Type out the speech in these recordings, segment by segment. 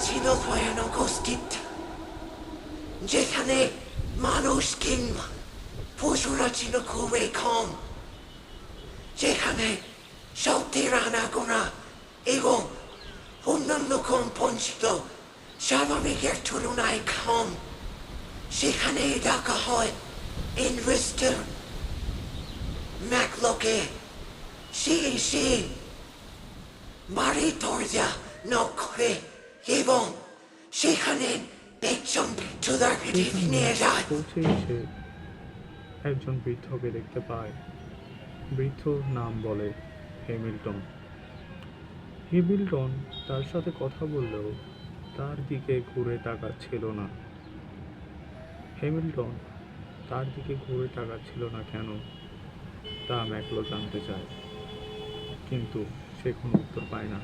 ছিল ভয়ানক অস্তিত্ব যেখানে মানুষ কিংবা পশুরা ছিল খুবই কম যেখানে শক্তির আনাগোনা এবং অন্যান্য কম্পন ছিল স্বাভাবিকের তুলনায় কম সেখানে ডাকা হয় ইনভেস্টর ম্যাকলোকে সে সে বাড়ির দরজা নক করে এবং সেখানে একজন বৃদ্ধদারকে ডেকে নিয়ে যায়। পৌঁছেই সে একজন বৃদ্ধকে দেখতে পায়। বৃদ্ধর নাম বলে হ্যামিল্টন। হ্যামিল্টন তার সাথে কথা বললেও তার দিকে ঘুরে তাকাচ্ছিল না। হ্যামিল্টন তার দিকে ঘুরে তাকাচ্ছিল না কেন? তা ম্যাকলো জানতে চায় কিন্তু সে কোনো উত্তর পায় না।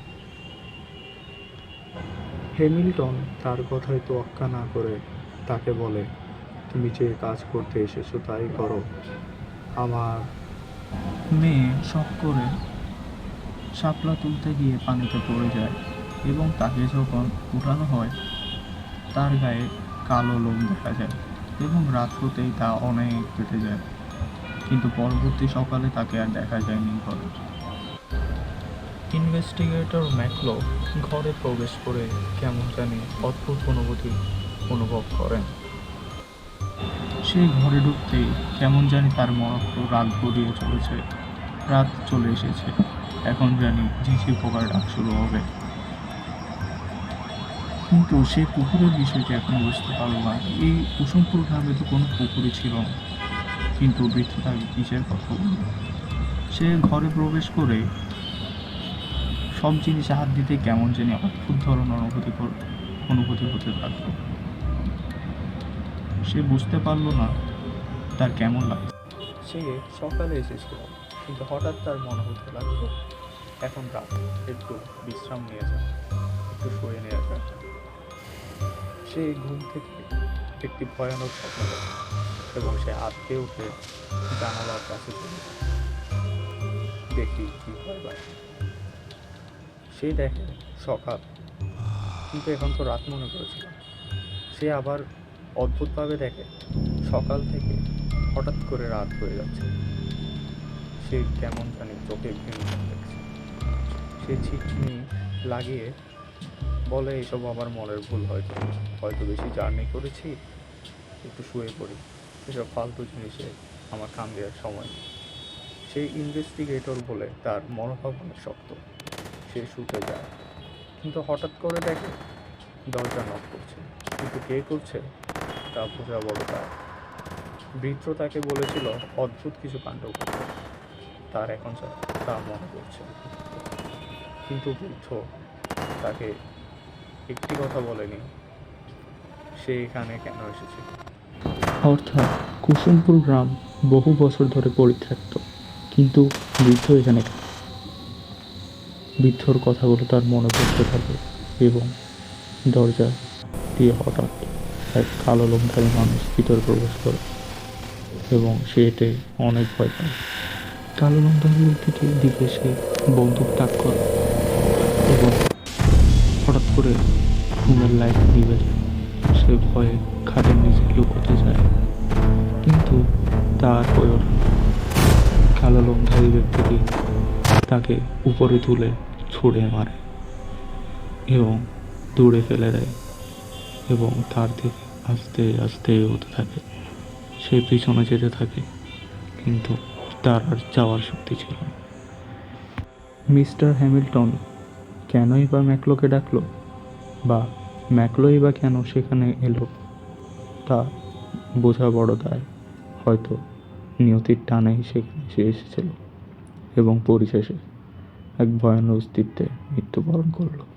হ্যামিল্টন তার কথায় তোয়াক্কা না করে তাকে বলে, তুমি যে কাজ করতে এসেছ তাই করো। আমার মেয়ে শখ করে শাপলা তুলতে গিয়ে পানিতে পড়ে যায় এবং তাকে যখন উঠানো হয়, তার গায়ে কালো লোম দেখা যায় এবং রাত হতেই তা অনেক কেটে যায়। কিন্তু পরবর্তী সকালে তাকে আর দেখা যায়নি ঘরে। ইনভেস্টিগেটর ম্যাকলো ঘরে প্রবেশ করে কেমন জানি অদ্ভুত অনুভূতি অনুভব করেন। সেই ঘরে ঢুকতেই কেমন জানি তার মরক্ষ রাত গড়িয়ে চলেছে। রাত চলে এসেছে। এখন জানি ঝিঝি পোকার ডাক শুরু হবে। কিন্তু সে পুকুরের বিষয়টি এখন বুঝতে পারল না। এই কুসুমপুর গ্রামে তো কোনো পুকুরই ছিল না। কিন্তু বৃদ্ধ তাকে কিসের কথা বলল? সে ঘরে প্রবেশ করে সব জিনিসে হাত দিতে কেমন জানি অদ্ভুত ধরনের অনুভূতি অনুভূতি হতে থাকল সে বুঝতে পারল না তার কেমন লাগছে সে সকালে এসেছিল, কিন্তু হঠাৎ তার মনে হতে লাগল, এখন রাত, একটু বিশ্রাম নিয়ে যায় একটু শুয়ে নেওয়া যায় সে ঘুম থেকে একটি ভয়ানক স্বপ্ন এবং সে আটকে উঠে জানালার কাছে। দেখি কি হয় বাইরে সে দেখে সকাল। কিন্তু এখন তো রাত মনে করেছিল সে আবার অদ্ভুতভাবে দেখে, সকাল থেকে হঠাৎ করে রাত হয়ে যাচ্ছে। সে কেমন জানি চোখে ঘৃণ দেখছে সে ছিটনি লাগিয়ে বলে, এসব আমার মনের ভুল হয়তো। হয়তো বেশি জার্নি করেছি, একটু শুয়ে পড়ি। এসব ফালতু জিনিসে আমার কাম দেওয়ার সময় সেই ইনভেস্টিগেটর বলে তার মনোভাব অনেক শক্ত। সে শুতে যায়। কিন্তু হঠাৎ করে দেখে দরজা নক করছে। কিন্তু কে করছে? তা বোঝা বড় তার বৃদ্ধ তাকে বলেছিল, অদ্ভুত কিছু কাণ্ড করতে তার এখন তা মনে করছে কিন্তু বৃদ্ধ তাকে একটি কথা বলেনি, সে এখানে কেন এসেছে? অর্থাৎ কুসুমপুর গ্রাম বহু বছর ধরে পরিত্যক্ত। কিন্তু বৃদ্ধ এখানে? বৃদ্ধর কথাগুলো তার মনে পড়তে থাকে এবং দরজা দিয়ে হঠাৎ এক কালো লোমধারী মানুষ ভিতরে প্রবেশ করে এবং সে এতে অনেক ভয় পায় কালো লোমধারী ব্যক্তিটির দিকে সে বন্দুক তাক করে এবং হঠাৎ করে ঘুমের লাইট যায় সে ভয়ে খাটের নিচে লুকোতে যায়, কিন্তু তার হয়ে ওঠে। কালো লোমধারী ব্যক্তিটি তাকে উপরে তুলে ছুঁড়ে মারে এবং দূরে ফেলে দেয় এবং তার দিকে আস্তে আস্তে হতে থাকে। সে পিছনে যেতে থাকে, কিন্তু তার আর যাওয়ার শক্তি ছিল না। মিস্টার হ্যামিল্টন কেনই বা ম্যাকলোকে ডাকলো বা ম্যাকলোই বা কেন সেখানে এলো, তা বোঝা বড় দায়। হয়তো নিয়তির টানেই সেখানে সে এসেছিল। এবং পরিশেষে এক ভয়ানক অস্তিত্বে মৃত্যুবরণ করল।